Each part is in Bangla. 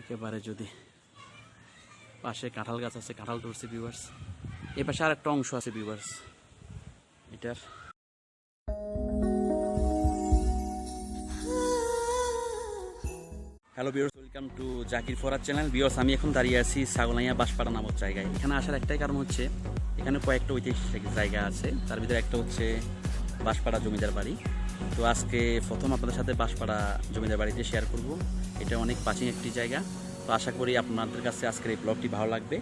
একেবারে যদি পাশে কাঁঠাল গাছ আছে, কাঁঠাল ধরছে ভিউয়ার্স এ পাশে আর একটা অংশ আছে ভিউয়ার্স এটার hello viewers welcome to Zakir ফরার channel viewers আমি এখন দাঁড়িয়ে আছি ছাগলাইয়া বাঁশপাড়া নামক জায়গায়। এখানে আসার একটাই কারণ হচ্ছে, এখানে কয়েকটা ঐতিহাসিক জায়গা আছে। তার ভিতরে একটা হচ্ছে বাঁশপাড়া জমিদার বাড়ি। তো আজকে প্রথম আপনাদের সাথে বাঁশপাড়া জমিদার বাড়িতে শেয়ার করব। এটা অনেক প্রাচীন একটি জায়গা। তো আশা করি আপনাদের কাছে আজকের এই ব্লগটি ভালো লাগবে।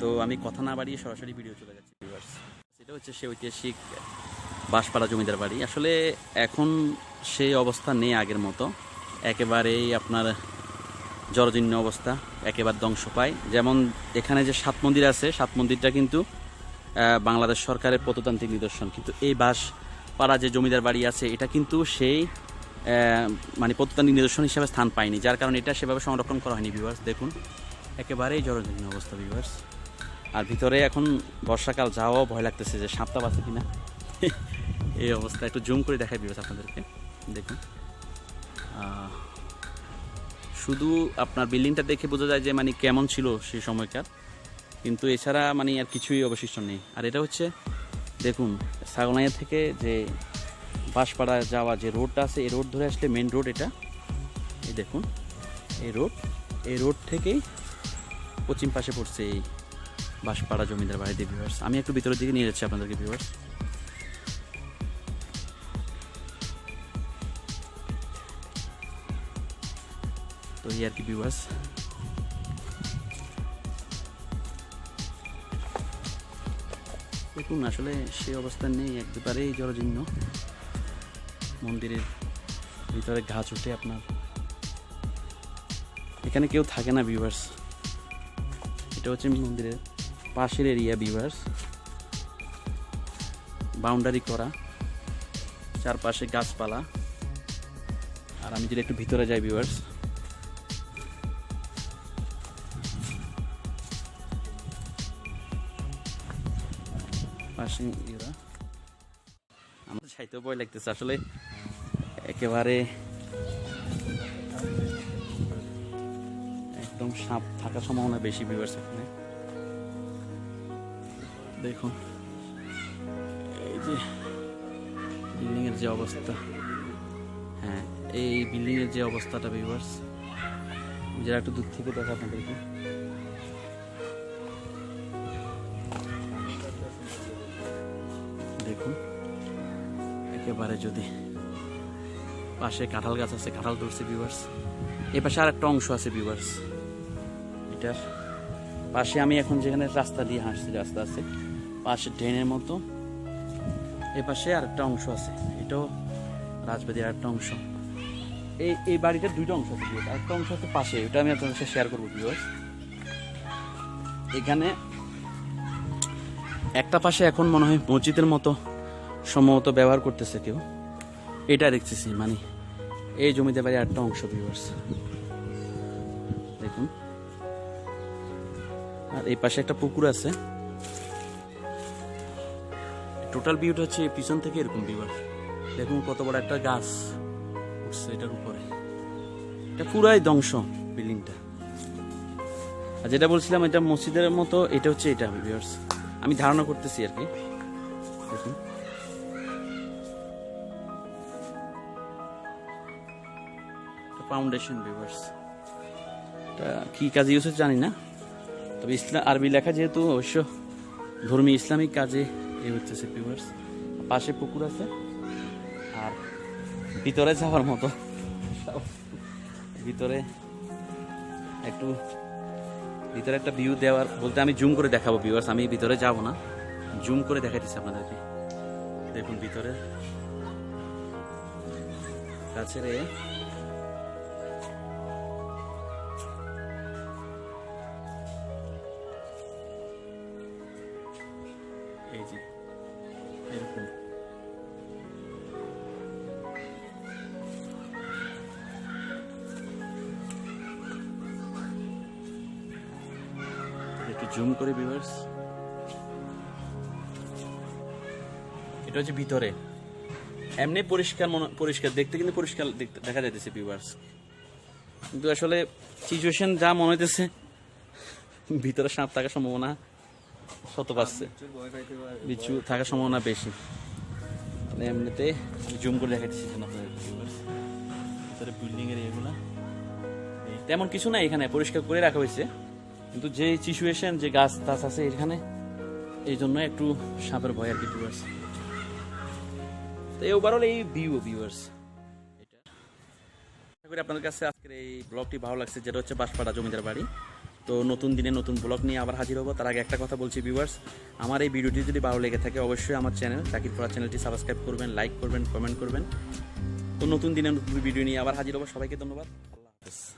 তো আমি কথা না বাড়িয়ে সরাসরি ভিডিও চলে ভিউয়ার্স সেটা হচ্ছে সে ঐতিহাসিক বাঁশপাড়া জমিদার বাড়ি। আসলে এখন সেই অবস্থা নেই আগের মতো। একেবারেই আপনার জরজীর্ণ অবস্থা, একেবারে ধ্বংস পায়। যেমন এখানে যে সাত মন্দির আছে, সাত মন্দিরটা কিন্তু বাংলাদেশ সরকারের প্রত্নতান্ত্রিক নিদর্শন। কিন্তু এই বাস পাড়া যে জমিদার বাড়ি আছে, এটা কিন্তু সেই মানে প্রত্নতান্ত্রিক নিদর্শন হিসাবে স্থান পায়নি, যার কারণে এটা সেভাবে সংরক্ষণ করা হয়নি ভিউয়ার্স দেখুন। একেবারেই জরজীর্ণ অবস্থা ভিউয়ার্স আর ভিতরে এখন বর্ষাকাল যাওয়াও ভয় লাগতেছে যে সাপটা বাঁচে কিনা। এই অবস্থা, একটু জুম করে দেখাই ভিউয়ার্স আপনাদেরকে। দেখুন। শুধু আপনার বিল্ডিংটা দেখে বোঝা যায় যে মানে কেমন ছিল সেই সময়কার। কিন্তু এছাড়া মানে আর কিছুই অবশিষ্ট নেই। আর এটা হচ্ছে দেখুন, সাগনাইয়া থেকে যে বাঁশপাড়া যাওয়া যে রোডটা আছে, এই রোড ধরে আসলে মেন রোড এটা। এই দেখুন, এই রোড এই রোড থেকেই পশ্চিম পাশে পড়ছে এই বাঁশপাড়া জমিদার বাড়িতে ভিউয়ার্স আমি একটু ভিতরের দিকে নিয়ে যাচ্ছি আপনাদেরকে, ভিউয়ার্স। তো এই আর কি, ভিউয়ার্স। দেখুন, আসলে সেই অবস্থা নেই, একেবারেই জরাজীর্ণ। মন্দিরের ভিতরে ঘাস উঠে আপনার। এখানে কেউ থাকে না ভিউয়ার্স এটা হচ্ছে মন্দিরের পাশের এরিয়া ভিউয়ার্স বাউন্ডারি করা। চারপাশে গাছপালা। আর আমি যদি একটু ভিতরে যাই ভিউয়ার্স পাশে এরা আমার চাইতেও ভয় লাগতেছে আসলে। একেবারে একদম সাপ থাকার সম্ভাবনা বেশি ভিউয়ার্স এখানে। দেখুন, এই যে বিল্ডিং এর যে অবস্থা। হ্যাঁ এই বিল্ডিং এর যে অবস্থাটা ভিউয়ার্স যারা একটু দূর থেকে দেখা আপনাদেরকে। দেখুন। একেবারে যদি পাশে কাঁঠাল গাছ আছে, কাঁঠাল ধরছে ভিউয়ার্স এই পাশে আর একটা অংশ আছে ভিউয়ার্স এটার পাশে আমি এখন যেখানে রাস্তা দিয়ে হাঁটছি, রাস্তা আছে, পাশে ট্রেনের মতো। এ পাশে আর একটা অংশ আছে, এটাও রাজবাড়ির আর একটা অংশ। এই এই বাড়িটার দুইটা অংশ আছে, viewers। আরেকটা অংশ আছে পাশে, ওটা আমি আপনাদের সাথে শেয়ার করব ভিউয়ার্স এখানে একটা পাশে এখন মনে হয় মসজিদের মতো সম্ভবত ব্যবহার করতেছে কেউ। এটা দেখতেছি মানে এই জমিতে বাড়ি একটা অংশ ভিউয়ার্স দেখুন। আর এই পাশে একটা পুকুর আছে। টোটাল ভিউটা হচ্ছে পিছন থেকে এরকম ভিউয়ার দেখুন কত বড় একটা গাছ উঠছে এটার উপরে। এটা পুরাই ধ্বংস বিল্ডিংটা আর যেটা বলছিলাম, এটা মসজিদের মতো, এটা হচ্ছে এটা ভিউয়ার্স আমি ধারণা করতেছি আর কি। দেখুন। ফাউন্ডেশন ভিউয়ার্স এটা কি কাজে ইউজ হচ্ছে জানি না। তবে ইসলাম আরবি লেখা যেহেতু অবশ্য ধর্মী ইসলামিক কাজে এই হচ্ছে ভিউয়ার্স পাশে পুকুর আছে। আর ভিতরে যাওয়ার মতো। ভিতরে একটু ভিতরে একটা ভিউ দেওয়ার বলতে আমি জুম করে দেখাবো ভিউয়ার্স আমি ভিতরে যাব না। জুম করে দেখাইতেছি আপনাদেরকে। দেখুন ভিতরে। কাছে রে। এই যে, এরকম। জুম করে ভিউয়ার্স এটা হচ্ছে ভিতরে। এমনি পরিষ্কার মনে, পরিষ্কার, দেখতে কিন্তু পরিষ্কার দেখা যাইতেছে ভিউয়ার্স কিন্তু আসলে সিচুয়েশন যা মনে হইতেছে, ভিতরে সাপ থাকার সম্ভাবনা শত পাচ্ছে বিচ্ছু থাকার সম্ভাবনা বেশি। মানে এমনিতে জুম করে দেখাচ্ছি আপনাদের, viewers। ভিতরে বিল্ডিং এর এগুলা। তেমন কিছু না এখানে, পরিষ্কার করে রাখা হয়েছে। কিন্তু যে সিচুয়েশন যে গাছ টাছ আছে এখানে, এই জন্য একটু সাপের ভয় আর কি ভিউয়ার্স তো এই ওভারঅল এই ভিউ ভিউয়ার্স করি আপনাদের কাছে আজকের এই ব্লগটি ভালো লাগছে। যেটা হচ্ছে বাঁশপাড়া জমিদার বাড়ি। তো নতুন দিনে নতুন ব্লগ নিয়ে আবার হাজির হব। তার আগে একটা কথা বলছি ভিউয়ার্স আমার এই ভিডিওটি যদি ভালো লেগে থাকে, অবশ্যই আমার চ্যানেল চাকির পড়া চ্যানেলটি সাবস্ক্রাইব করবেন লাইক করবেন কমেন্ট করবেন। তো নতুন দিনে নতুন ভিডিও নিয়ে আবার হাজির হব। সবাইকে ধন্যবাদ। আল্লাহ হাফেজ।